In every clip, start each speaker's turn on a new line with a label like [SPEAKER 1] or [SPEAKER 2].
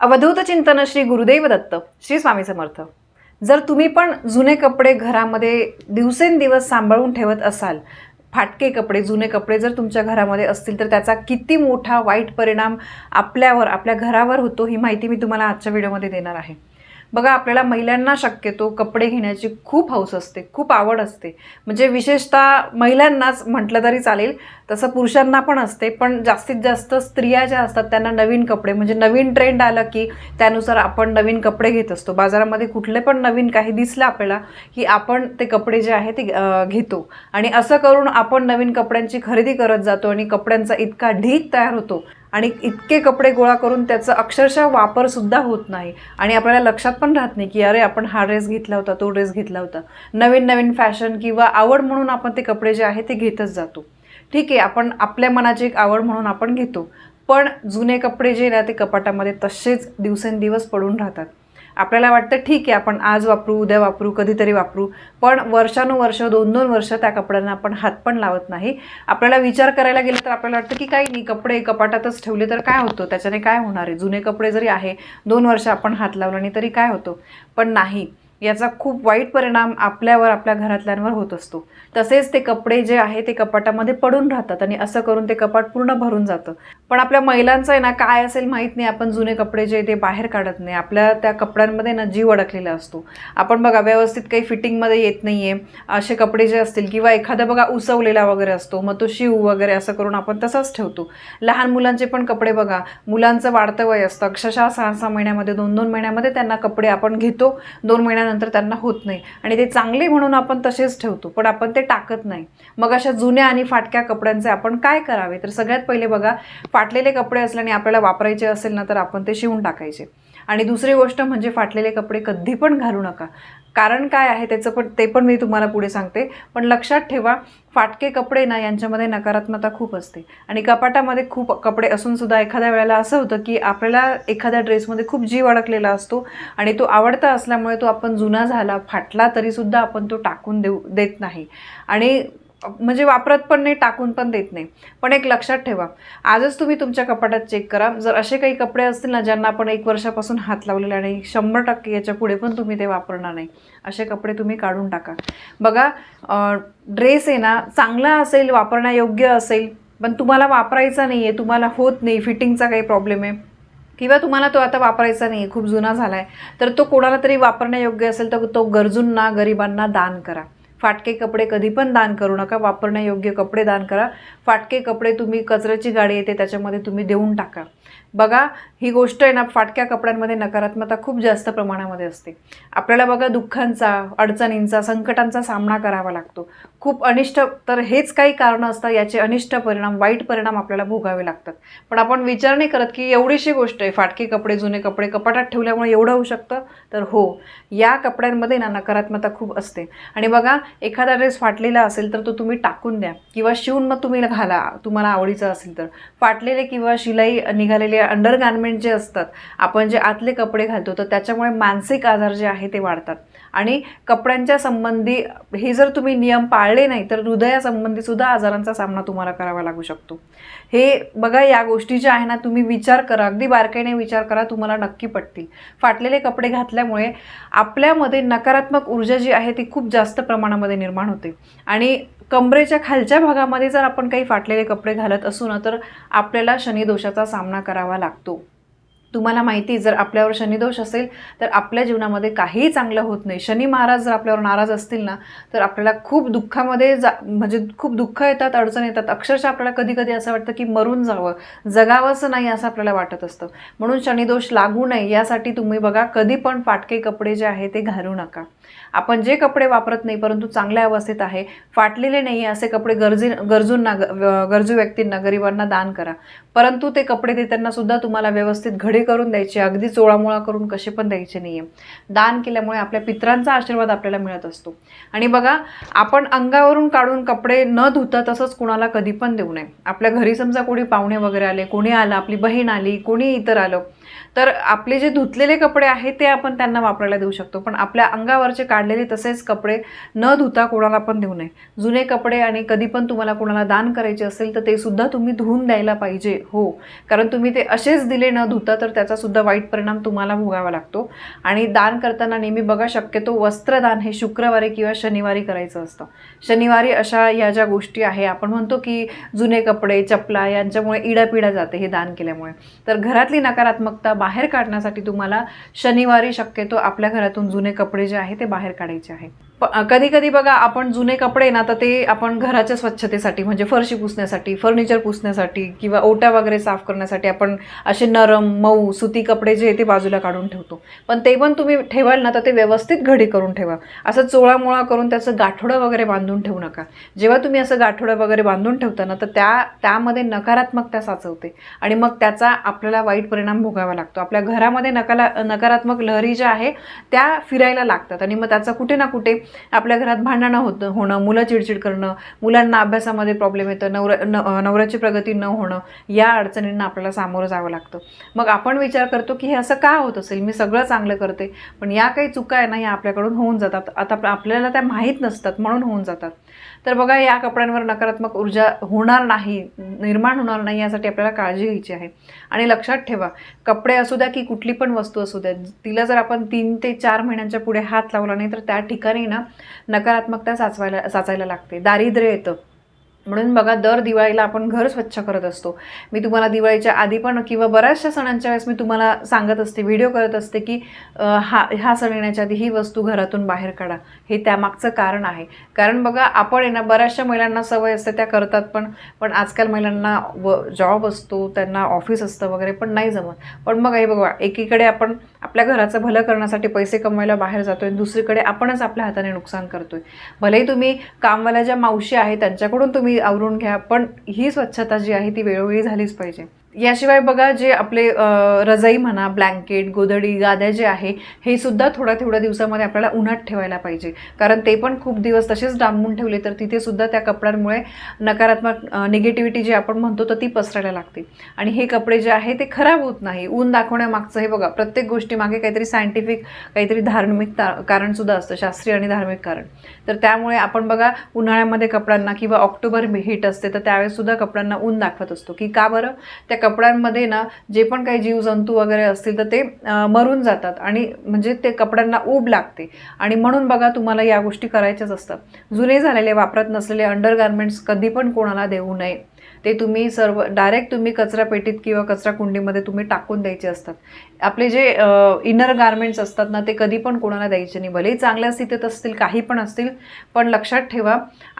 [SPEAKER 1] अवधूत चिंतन श्री गुरुदेव दत्त श्री स्वामी समर्थ. जर तुम्ही पण जुने कपडे घरामध्ये दिवसेंदिवस सांभाळून ठेवत असाल फाटके कपडे जुने कपडे जर तुमच्या घरामध्ये असतील तर त्याचा किती मोठा वाईट परिणाम आपल्यावर आपल्या घरावर होतो ही माहिती मी तुम्हाला आजच्या व्हिडिओमध्ये देणार आहे. बघा आपल्याला महिलांना शक्यतो कपडे घेण्याची खूप हौस असते खूप आवड असते. म्हणजे विशेषतः महिलांनाच म्हटलं तरी चालेल तसं पुरुषांना पण असते पण जास्तीत जास्त स्त्रिया ज्या असतात त्यांना नवीन कपडे म्हणजे नवीन ट्रेंड आलं की त्यानुसार आपण नवीन कपडे घेत असतो. बाजारामध्ये कुठले पण नवीन काही दिसलं आपल्याला की आपण ते कपडे जे आहे ते घेतो. आणि असं करून आपण नवीन कपड्यांची खरेदी करत जातो आणि कपड्यांचा इतका ढीक तयार होतो. आणि इतके कपडे गोळा करून त्याचा अक्षरशः वापरसुद्धा होत नाही. आणि आपल्याला लक्षात पण राहत नाही की अरे आपण हा ड्रेस घेतला होता तो ड्रेस घेतला होता. नवीन नवीन फॅशन किंवा आवड म्हणून आपण ते कपडे जे आहे ते घेतच जातो. ठीक आहे आपण आपल्या मनाची एक आवड म्हणून आपण घेतो. पण जुने कपडे जे ना ते कपाटामध्ये तसेच दिवसेंदिवस पडून राहतात. आपल्याला वाटतं ठीक आहे आपण आज वापरू उद्या वापरू कधीतरी वापरू पण वर्षानुवर्ष दोन दोन वर्ष त्या कपड्यांना आपण हात पण लावत नाही. आपल्याला विचार करायला गेलं तर आपल्याला वाटतं की काही नाही कपडे कपाटातच ठेवले तर काय होतं? त्याच्याने काय होणार आहे? जुने कपडे जरी आहे दोन वर्ष आपण हात लावला नाही तरी काय होतं? पण नाही. याचा खूप वाईट परिणाम आपल्यावर आपल्या घरातल्यांवर होत असतो. तसेच ते कपडे जे आहे ते कपाटामध्ये पडून राहतात आणि असं करून ते कपाट पूर्ण भरून जातं. पण आपल्या महिलांचं आहे ना काय असेल माहीत नाही. आपण जुने कपडे जे ते बाहेर काढत नाही. आपल्या त्या कपड्यांमध्ये ना जीव अडकलेला असतो. आपण बघा व्यवस्थित काही फिटिंगमध्ये येत नाही आहे असे कपडे जे असतील किंवा एखादा बघा उसवलेला वगैरे असतो. मग तो शिव वगैरे असं करून आपण तसंच ठेवतो. लहान मुलांचे पण कपडे बघा. मुलांचं वाढतं वय असतं. अक्षरशः सहा सहा महिन्यामध्ये दोन दोन महिन्यामध्ये त्यांना कपडे आपण घेतो. दोन महिन्यानंतर त्यांना होत नाही. आणि ते चांगले म्हणून आपण तसेच ठेवतो पण आपण ते टाकत नाही. मग अशा जुन्या आणि फाटक्या कपड्यांचे आपण काय करावे? तर सगळ्यात पहिले बघा फाटलेले कपडे असल्याने आपल्याला वापरायचे असेल ना तर आपण ते शिवून टाकायचे. आणि दुसरी गोष्ट म्हणजे फाटलेले कपडे कधी पण घालू नका. कारण काय आहे त्याचं पण ते पण मी तुम्हाला पुढे सांगते. पण लक्षात ठेवा फाटके कपडे ना यांच्यामध्ये नकारात्मकता खूप असते. आणि कपाटामध्ये खूप कपडे असूनसुद्धा एखाद्या वेळेला असं होतं की आपल्याला एखाद्या ड्रेसमध्ये खूप जीव अडकलेला असतो आणि तो आवडता असल्यामुळे तो आपण जुना झाला फाटला तरीसुद्धा आपण तो टाकून देऊ देत नाही. आणि म्हणजे वापरत पण नाही टाकून पण देत नाही. पण एक लक्षात ठेवा आजच तुम्ही तुमच्या कपाटात चेक करा. जर असे काही कपडे असतील ना ज्यांना आपण एक वर्षापासून हात लावलेले आणि शंभर टक्के याच्यापुढे पण तुम्ही ते वापरणार नाही असे कपडे तुम्ही काढून टाका. बघा ड्रेस आहे ना चांगला असेल वापरण्यायोग्य असेल पण तुम्हाला वापरायचा नाही आहे तुम्हाला होत नाही फिटिंगचा काही प्रॉब्लेम आहे किंवा तुम्हाला तो आता वापरायचा नाही खूप जुना झाला आहे तर तो कोणाला तरी वापरण्यायोग्य असेल तर तो गरजूंना गरिबांना दान करा. फाटके कपडे कधी पण दान करू नका. वापरण्यायोग्य कपडे दान करा. फाटके कपडे तुम्ही कचऱ्याची गाडी येते त्याच्यामध्ये तुम्ही देऊन टाका. बघा ही गोष्ट आहे ना फाटक्या कपड्यांमध्ये नकारात्मकता खूप जास्त प्रमाणामध्ये असते. आपल्याला बघा दुःखांचा अडचणींचा संकटांचा सामना करावा लागतो. खूप अनिष्ट तर हेच काही कारणं असतात याचे अनिष्ट परिणाम वाईट परिणाम आपल्याला भोगावे लागतात. पण आपण विचार नाही करत की एवढीशी गोष्ट आहे फाटके कपडे जुने कपडे कपाटात ठेवल्यामुळे एवढं होऊ शकतं? तर हो या कपड्यांमध्ये ना नकारात्मकता खूप असते. आणि बघा एखादा ड्रेस फाटलेला असेल तर तो तुम्ही टाकून द्या. किंवा शिवून मग तुम्ही घाला तुम्हाला आवडीचं असेल तर. फाटलेले किंवा शिलाई निघालेले अंडर गार्मेंट जे असतात आपण जे आतले कपडे घालतो तर त्याच्यामुळे मानसिक आजार जे आहे ते वाढतात. आणि कपड्यांच्या संबंधी हे जर तुम्ही नियम पाळले नाही तर हृदयासंबंधी सुद्धा आजारांचा सामना तुम्हाला करावा लागू शकतो. हे बघा या गोष्टी ज्या आहे ना तुम्ही विचार करा. अगदी बारकाईने विचार करा तुम्हाला नक्की पटतील. फाटलेले कपडे घातल्यामुळे आपल्यामध्ये नकारात्मक ऊर्जा जी आहे ती खूप जास्त प्रमाणामध्ये निर्माण होते. आणि कमरेच्या खालच्या भागामध्ये जर आपण काही फाटलेले कपडे घालत असू ना तर आपल्याला शनिदोषाचा सामना करावा लागतो. तुम्हाला माहिती जर आपल्यावर शनिदोष असेल तर आपल्या जीवनामध्ये काहीही चांगलं होत नाही. शनी महाराज जर आपल्यावर नाराज असतील ना तर आपल्याला खूप दुःखामध्ये जा म्हणजे खूप दुःख येतात अडचण येतात. अक्षरशः आपल्याला कधी कधी असं वाटतं की मरून जावं जगावंच नाही असं आपल्याला वाटत असतं. म्हणून शनिदोष लागू नये यासाठी तुम्ही बघा कधी पण फाटके कपडे जे आहे ते घालू नका. आपण जे कपडे वापरत नाही परंतु चांगल्या अवस्थेत आहे फाटलेले नाही असे कपडे गरजी गरजूंना ग- गरजू व्यक्तींना गरिबांना दान करा. परंतु ते कपडे देताना सुद्धा तुम्हाला व्यवस्थित घडे करून द्यायचे अगदी चोळामोळा करून कसे पण द्यायचे नाही आहे दान केल्यामुळे आपल्या पित्रांचा आशीर्वाद आपल्याला मिळत असतो. आणि बघा आपण अंगावरून काढून कपडे न धुता तसंच कुणाला कधी पण देऊ नये. आपल्या घरी समजा कोणी पाहुणे वगैरे आले कोणी आलं आपली बहीण आली कोणी इतर आलं तर आपले जे धुतलेले कपडे आहेत ते आपण त्यांना वापरायला देऊ शकतो. पण आपल्या अंगावरचे काढलेले तसेच कपडे न धुता कोणाला पण देऊ नये. जुने कपडे आणि कधी पण तुम्हाला कोणाला दान करायचे असेल तर ते सुद्धा तुम्ही धुवून द्यायला पाहिजे हो. कारण तुम्ही ते असेच दिले न धुता तर त्याचासुद्धा वाईट परिणाम तुम्हाला भोगावा लागतो. आणि दान करताना नेहमी बघा शक्यतो वस्त्रदान हे शुक्रवारी किंवा शनिवारी करायचं असतं. शनिवारी अशा या ज्या गोष्टी आहे आपण म्हणतो की जुने कपडे चपला यांच्यामुळे इडापिडा जाते हे दान केल्यामुळे. तर घरातली नकारात्मक नकारात्मकता बाहेर काढण्यासाठी तुम्हाला शनिवारी शक्यतो आपल्या घरातून जुने कपडे जे आहे ते बाहेर काढायचे आहे. कधी कधी बघा आपण जुने कपडे ना तर ते आपण घराच्या स्वच्छतेसाठी म्हणजे फरशी पुसण्यासाठी फर्निचर पुसण्यासाठी किंवा ओट्या वगैरे साफ करण्यासाठी आपण असे नरम मऊ सुती कपडे जे ते बाजूला काढून ठेवतो. पण ते पण तुम्ही ठेवाल ना तर ते व्यवस्थित घडी करून ठेवा. असं चोळामोळा करून त्याचं गाठोडं वगैरे बांधून ठेवू नका. जेव्हा तुम्ही असं गाठोडं वगैरे बांधून ठेवता ना तर त्या त्यामध्ये नकारात्मकता साचवते. आणि मग त्याचा आपल्याला वाईट परिणाम भोगावा लागतो. आपल्या घरामध्ये नकाला नकारात्मक लहरी ज्या आहे त्या फिरायला लागतात. आणि मग त्याचा कुठे ना कुठे आपल्या घरात भांडणं होतं होणं मुलं चिडचिड करणं मुलांना अभ्यासामध्ये प्रॉब्लेम येतं नवरा न नवऱ्याची प्रगती न होणं या अडचणींना आपल्याला सामोरं जावं लागतं. मग आपण विचार करतो की हे असं का होत असेल? मी सगळं चांगलं करते पण या काही चुका आहे ना या आपल्याकडून होऊन जातात. आता आपल्याला त्या माहीत नसतात म्हणून होऊन जातात. तर बघा या कपड्यांवर नकारात्मक ऊर्जा होणार नाही निर्माण होणार नाही यासाठी आपल्याला काळजी घ्यायची आहे. आणि लक्षात ठेवा कपडे असू द्या की कुठली पण वस्तू असू द्या तिला जर आपण तीन ते चार महिन्यांच्या पुढे हात लावला नाही तर त्या ठिकाणी ना नकारात्मकता साचवायला साचायला लागते. दारिद्र्य येतं. म्हणून बघा दर दिवाळीला आपण घर स्वच्छ करत असतो. मी तुम्हाला दिवाळीच्या आधी पण किंवा बऱ्याचशा सणांच्या वेळेस मी तुम्हाला सांगत असते व्हिडिओ करत असते की हा ह्या सण येण्याच्या आधी ही वस्तू घरातून बाहेर काढा. हे त्यामागचं कारण आहे. कारण बघा आपण आहे ना बऱ्याचशा महिलांना सवय असते त्या करतात पण पण आजकाल महिलांना व जॉब असतो त्यांना ऑफिस असतं वगैरे पण नाही जमत. पण मग हे बघा एकीकडे आपण आपल्या घराचं भलं करण्यासाठी पैसे कमवायला बाहेर जातोय दुसरीकडे आपणच आपल्या हाताने नुकसान करतोय. भलेही तुम्ही कामवाल्या ज्या मावशी आहेत त्यांच्याकडून तुम्ही आवरून घ्या पण ही स्वच्छता जी आहे ती वेळोवेळी झालीच पाहिजे. याशिवाय बघा जे आपले रजाई म्हणा ब्लँकेट गोधडी गाद्या जे आहे हे सुद्धा थोड्या थोड्या दिवसामध्ये आपल्याला उन्हात ठेवायला पाहिजे. कारण ते पण खूप दिवस तसेच डांबून ठेवले तर तिथे सुद्धा त्या कपड्यांमुळे नकारात्मक निगेटिव्हिटी जी आपण म्हणतो तर ती पसरायला लागते. आणि हे कपडे जे आहे ते खराब होत नाही. ऊन दाखवण्यामागचं हे बघा प्रत्येक गोष्टीमागे काहीतरी सायंटिफिक काहीतरी धार्मिक कारणसुद्धा असतं शास्त्रीय आणि धार्मिक कारण. तर त्यामुळे आपण बघा उन्हाळ्यामध्ये कपड्यांना किंवा ऑक्टोबर हीट असते तर त्यावेळेस सुद्धा कपड्यांना ऊन दाखवत असतो. की का बरं? त्या कपड्यांमध्ये ना जे पण काही जीवजंतू वगैरे असतील तर ते मरून जातात आणि म्हणजे ते कपड्यांना ऊब लागते. आणि म्हणून बघा तुम्हाला या गोष्टी करायच्याच असतात. जुने झालेले वापरत नसलेले अंडरगार्मेंट्स कधी पण कोणाला देऊ नये. ते तुम्ही सर्व डायरेक्ट तुम्ही कचरा पेटीत किंवा कचरा कुंडीमध्ये तुम्ही टाकून द्यायचे असतात. आपले जे इनर गार्मेंट्स असतात ना ते कधी पण कोणाला द्यायचे नाही. भलेही चांगल्या स्थितीत असतील काही पण असतील पण लक्षात ठेवा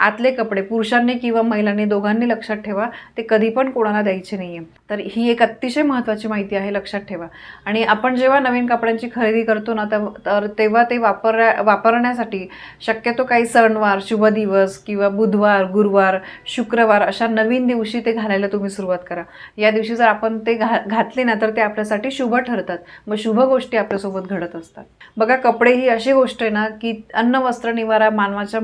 [SPEAKER 1] आतले कपडे पुरुषांनी किंवा महिलांनी दोघांनी लक्षात ठेवा ते कधी पण कोणाला द्यायचे नाही आहे तर ही एक अतिशय महत्त्वाची माहिती आहे लक्षात ठेवा. आणि आपण जेव्हा नवीन कपड्यांची खरेदी करतो ना तर तेव्हा ते वापर वापरण्यासाठी शक्यतो काही सणवार शुभ दिवस किंवा बुधवार गुरुवार शुक्रवार अशा नवीन दिवशी ते घालायला तुम्ही सुरुवात करा. या दिवशी जर आपण ते घा घातले ना तर ते आपल्यासाठी शुभ ठरतात. मग शुभ गोष्टी आपल्यासोबत घडत असतात. बघा कपडे ही अशी गोष्ट आहे ना की अन्न वस्त्र निवारा मानवाच्या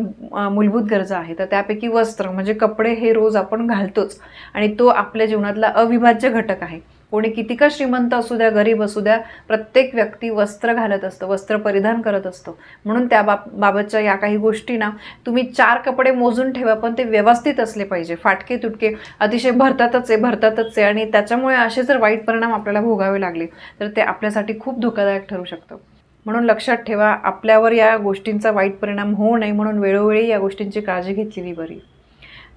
[SPEAKER 1] मूलभूत गरजा आहे तर त्यापैकी वस्त्र म्हणजे कपडे हे रोज आपण घालतोच. आणि तो आपल्या जीवनातला अविभाज्य घटक आहे. कोणी किती का श्रीमंत असू द्या गरीब असू द्या प्रत्येक व्यक्ती वस्त्र घालत असतं वस्त्र परिधान करत असतो. म्हणून त्या बाब बाबतच्या या काही गोष्टी ना तुम्ही चार कपडे मोजून ठेवा पण ते व्यवस्थित असले पाहिजे. फाटके तुटके अतिशय भरतातच आहे भरतातच आहे आणि त्याच्यामुळे असे जर वाईट परिणाम आपल्याला भोगावे लागले तर ते आपल्यासाठी खूप धोकादायक ठरू शकतं. म्हणून लक्षात ठेवा आपल्यावर या गोष्टींचा वाईट परिणाम होऊ नये म्हणून वेळोवेळी या गोष्टींची काळजी घेतलेली बरी.